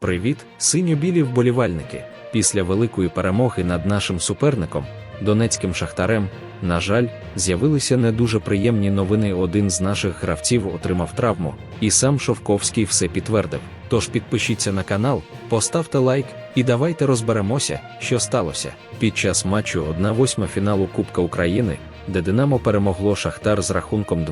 Привіт, синьо-білі вболівальники. Після великої перемоги над нашим суперником, донецьким шахтарем, на жаль, з'явилися не дуже приємні новини. Один з наших гравців отримав травму, і сам Шовковський все підтвердив. Тож підпишіться на канал, поставте лайк і давайте розберемося, що сталося. Під час матчу 1-8 фіналу Кубка України, де Динамо перемогло Шахтар з рахунком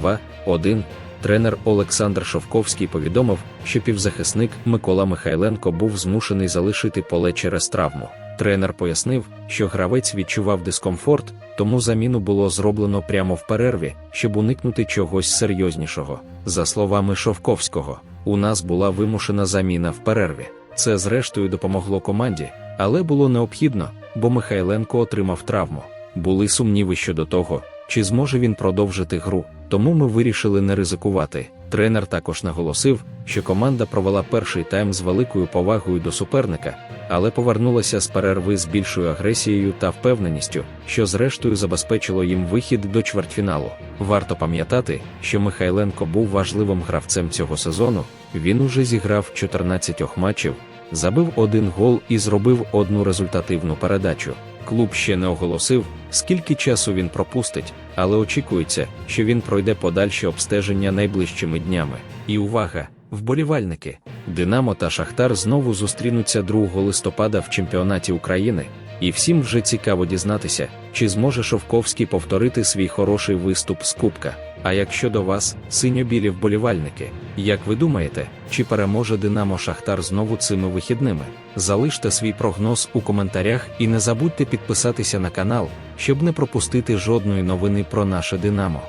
2-1, Тренер Олександр Шовковський повідомив, що півзахисник Микола Михайленко був змушений залишити поле через травму. Тренер пояснив, що гравець відчував дискомфорт, тому заміну було зроблено прямо в перерві, щоб уникнути чогось серйознішого. За словами Шовковського, у нас була вимушена заміна в перерві. Це зрештою допомогло команді, але було необхідно, бо Михайленко отримав травму. Були сумніви щодо того, чи зможе він продовжити гру, тому ми вирішили не ризикувати. Тренер також наголосив, що команда провела перший тайм з великою повагою до суперника, але повернулася з перерви з більшою агресією та впевненістю, що зрештою забезпечило їм вихід до чвертьфіналу. Варто пам'ятати, що Михайленко був важливим гравцем цього сезону. Він уже зіграв 14 матчів, забив один гол і зробив одну результативну передачу. Клуб ще не оголосив, скільки часу він пропустить, але очікується, що він пройде подальші обстеження найближчими днями. І увага! Вболівальники! Динамо та Шахтар знову зустрінуться 2 листопада в чемпіонаті України, і всім вже цікаво дізнатися, чи зможе Шовковський повторити свій хороший виступ з Кубка. А якщо до вас, синьо-білі вболівальники, як ви думаєте, чи переможе Динамо Шахтар знову цими вихідними? Залиште свій прогноз у коментарях і не забудьте підписатися на канал, щоб не пропустити жодної новини про наше Динамо.